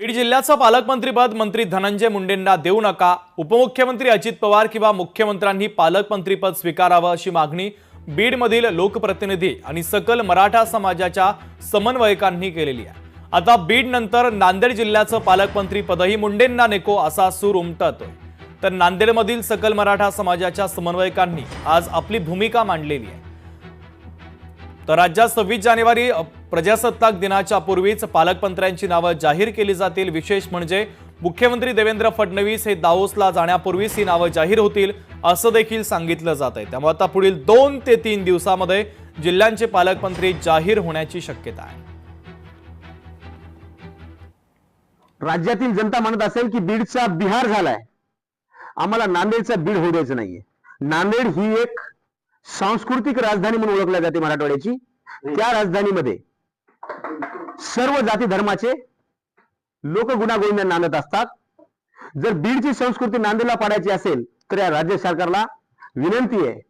बीड जिल्ह्याचं पालकमंत्रीपद मंत्री धनंजय मुंडेंना देऊ नका. उपमुख्यमंत्री अजित पवार किंवा मुख्यमंत्र्यांनी पालकमंत्रीपद स्वीकारावं अशी मागणी बीडमधील लोकप्रतिनिधी आणि सकल मराठा समाजाच्या समन्वयकांनी केलेली आहे. आता बीड नंतर नांदेड जिल्ह्याचं पालकमंत्री पदही मुंडेंना नेको असा सूर उमटतोय. तर नांदेडमधील सकल मराठा समाजाच्या समन्वयकांनी आज आपली भूमिका मांडलेली आहे. तर राज्यात सव्वीस जानेवारी प्रजासत्ताक दिनाच्या पूर्वीच पालकमंत्र्यांची नावं जाहीर केली जातील. विशेष म्हणजे मुख्यमंत्री देवेंद्र फडणवीस हे दाओसला जाण्यापूर्वीच ही नावं जाहीर होतील असं देखील सांगितलं जात आहे त्यामुळे आता पुढील दोन ते तीन दिवसामध्ये जिल्ह्यांचे पालकमंत्री जाहीर होण्याची शक्यता आहे. राज्यातील जनता म्हणत असेल की बीडचा बिहार झालाय. आम्हाला नांदेडचा बीड होऊ द्यायचं नाहीये. नांदेड ही एक सांस्कृतिक राजधानी म्हणून ओळखल्या जाते मराठवाड्याची. त्या राजधानीमध्ये सर्व जाती धर्माचे लोक गुणागोविंदा नांदत असतात. जर बीडची संस्कृती नांदेडला पाडायची असेल तर या राज्य सरकारला विनंती आहे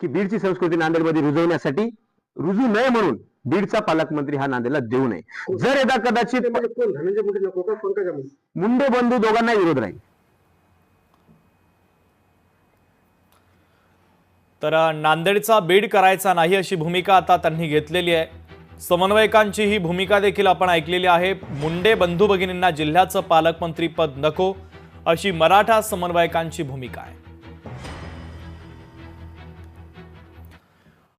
की बीडची संस्कृती नांदेडमध्ये रुजवण्यासाठी रुजू नये म्हणून बीडचा पालकमंत्री हा नांदेडला देऊ नये. जर यदा कदाचित मुंडे बंधू दोघांना विरोध राहील. तर नांदेडचा बीड करायचा नाही अशी भूमिका आता त्यांनी घेतलेली आहे. समन्वयकांची ही भूमिका देखील आपण ऐकलेली आहे. मुंडे बंधू भगिनींना जिल्ह्याचं पालकमंत्री पद नको अशी मराठा समन्वयकांची भूमिका आहे.